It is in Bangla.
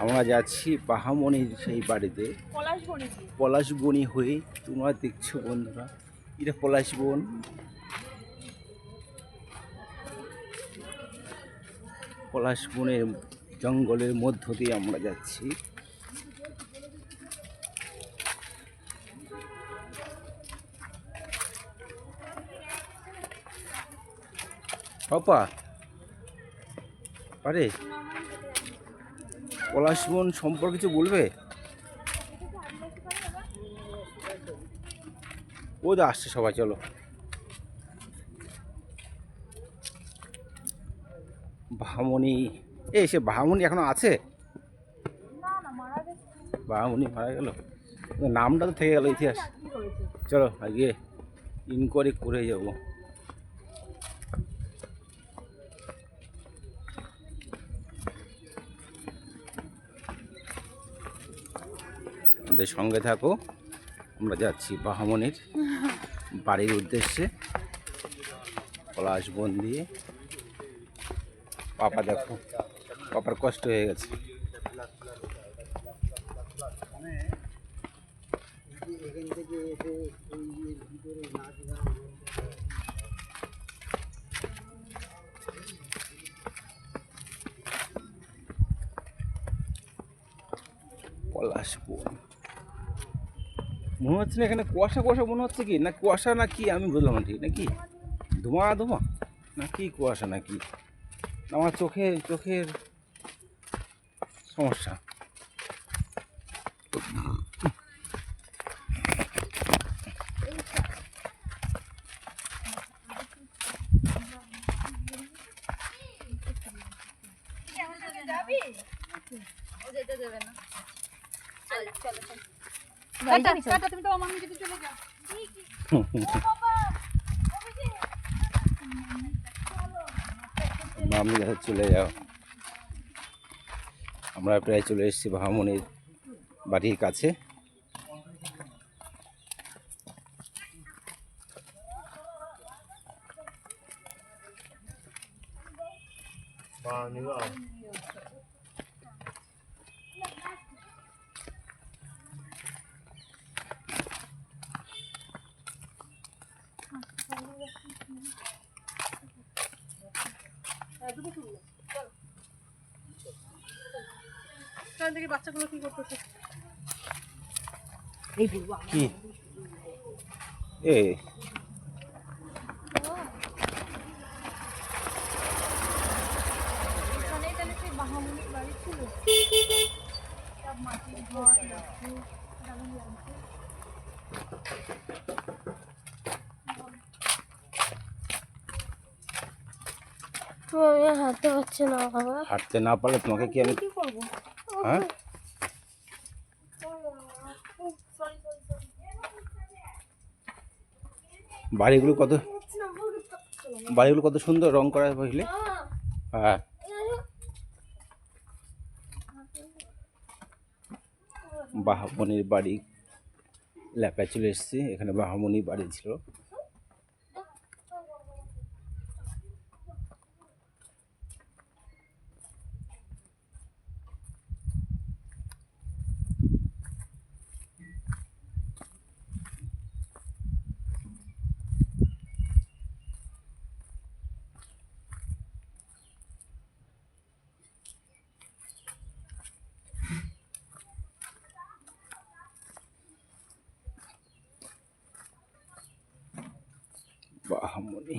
আমরা যাচ্ছি বাহামণির সেই বাড়িতে। পলাশ পলাশবনি হয়ে তোমরা দেখছ বন্ধুরা এটা পলাশবন। পলাশবনের জঙ্গলের মধ্য দিয়ে আমরা যাচ্ছি। পাপা পারে পলাশবন সম্পর্কে কিছু বলবে? ও যা আসছে সবাই, চলো। ভামনি এ, সে ভামনি এখনও আছে? না না মারা গেল? নামটা তো থেকে গেল ইতিহাস। চলো, আগে ইনকোয়ারি করে যাব। আমাদের সঙ্গে থাকো। আমরা যাচ্ছি বাহামনির বাড়ির উদ্দেশ্যে। পলাশ বন দিয়ে। পাপা দেখো, পাপার কষ্ট হয়ে গেছে। পলাশ বন। মনে হচ্ছে না এখানে কুয়াশা কুয়াশা মনে হচ্ছে কি? না কুয়াশা না কি? আমি বুঝলাম না ঠিক নাকি? ধোঁয়া ধোঁয়া? না কি কুয়াশা নাকি? আমার চোখে চোখের সমস্যা। টাটা, টাটা, তুমি তো আমার নিচে চলে যাও। মামি কাছে চলে যাও? আমরা প্রায় চলে এসেছি ভামনির বাড়ির কাছে। তাহলে দেখি বাচ্চাগুলো কি? করতেছে কি এ। মাটির ঘর আমি হাঁটতে পারছি না বাবা। হাঁটতে না পারলে তোমাকে কি আমি কি করব? হ্যাঁ? বাড়িগুলো কত বাড়িগুলো কত সুন্দর রং করা বুঝলে হ্যাঁ। বাহামনির বাড়ি এলাকায় চলে এসেছি। এখানে বাহামনি বাড়ি ছিল। বাহামনি